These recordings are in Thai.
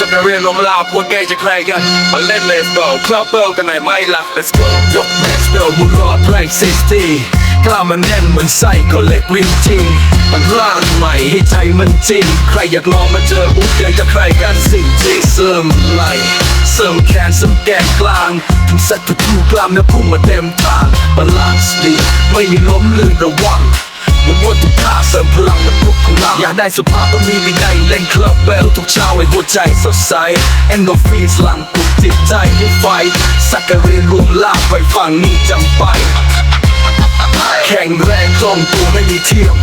จะไปเรียนลงลาพวกแกจะใครกันมาเล่นเลสโกคลับเบิลกันไหนไม่ละ let's go ยกเลสเบิลมุนรอดเพลงซิสตี้กล้ามันแน่นเหมือนไส้ก็เล็กลิ้นจริงมันร่างใหม่ให้ใจมันจริง ใครอยากลองมาเจอปุ๊บอยากจะใครกันสิ่งที่เสริมไหลเสริมแขนเสริมแกนกลางถึงสัตว์ทุกกล้ามเนื้อพุ่งมาเต็มทางบาลานซ์ดีไม่มีล้มลื่นระวัง ได้สุภาพต้องมีวินัยเล่นคลับเบลทุกเช้าให้หัวใจสดใสเอนโดรฟินหลังปลุกจิตใจให้ไฟ สักการีรวมลากไปฟังนี่จำไป แข็งแรงคล่องตัวไม่มีเทียม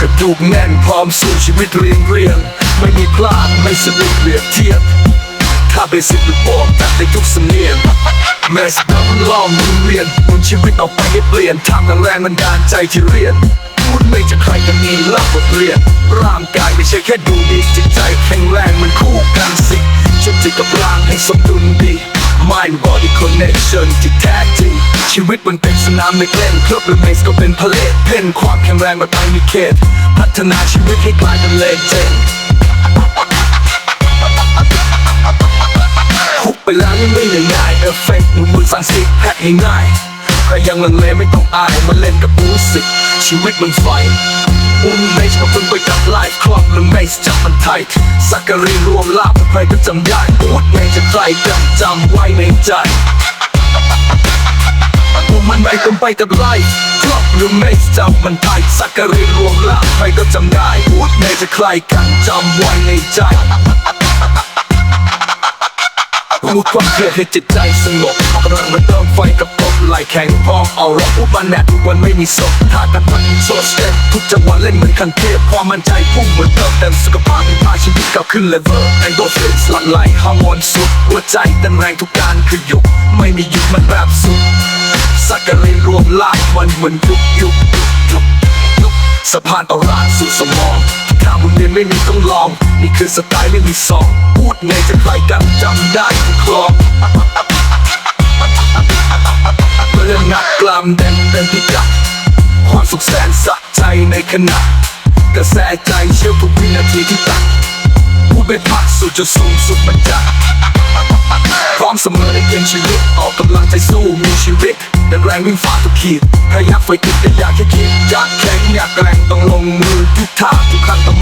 กระดูกแน่นพร้อมสู้ชีวิตเรียงเรียง ไม่มีพลาดไม่สนุกเปรียบเทียบถ้าเบสิกหรือบอกตัดได้ทุกสำเนียงแม้สกำลองมือเรียนมุนชีวิตออกไปให้เปลี่ยนทางแรงมันดานใจที่เรียนพูดไม่จะใครีล่าบทเรียนร่างกายไม่ใช่แค่ดูดีจิตใจแข็งแรงมันคู่กันสิชุดจิตกับร่างให้สมดุลดี Mind body connection ที่แท้จริง ชีวิตมันเป็นสนามเล็กเล่นคลับหรือเมสก็เป็นเลทเพ่นความแข็งแรงแบบไม่มีเขตพัฒนาชีวิตให้กลายเป็นเลเจนด์คุกไปแล้วยังไม่ง่ายเอฟเฟกต์มือสั่งสิแพ็คง่ายๆใครยังลังเลไม่ต้องอายมาเล่นกับมูสิกชีวิตมันไฟ อุ้มเมสก็เพิ่งไปกับไลฟ์คลับหรือเมสจับมันไทยสักการีรวมลาบใครก็จำได้พูดไงจะใครกันจำไว้ในใจพวกมันไม่ต้องไปกับไลฟ์คลับหรือเมสจับมันไทยสักการีรวมลาบใครก็จำได้พูดไงจะใครกันจำไว้ในใจพูดความเครียดให้จิตใจสงบกำลังมาเติมไฟกับ ไหลแข่งพองเอารบอุบันแนทุกวันไม่มีศพถ้ากันมันโซสเต็ปทุกจังหวะเล่นเหมือนคันเทพความมั่นใจพุ่งเหมือนเติมเต็มสุขภาพเป็นพาชีวิตกลับขึ้นเลเวลแอนโดฟินสลัดไหลฮอร์โมนสุดหัวใจเต้นแรงทุกการคือยุกไม่มีหยุดมันแบบสุดสักการีรวมลากมันเหมือนยุกยุกยุกยุกสะพานต่อรางสู่สมองข้ามบนเรียนไม่มีต้องลอง นี่คือสไตล์ไม่มีสอง พูดไงจะใครกันจำได้ทุกคลอง นติกะความสุขแสนสะใจในขณะกระแสใจเชี่ยวทุกวินาทีที่ตัดผู้เป็นพักสู่จะสูงสุดมันจะพร้อมเสมอในเกมชีวิตออกกำลังใจสู้มีชีวิตดันแรงวิ่งฝ่าทุกขีดพยายามไฟติดแต่อยากแค่คิดอยากแข็งอยากแรงต้องลงมือทุกท่าทุกครั้งต้อง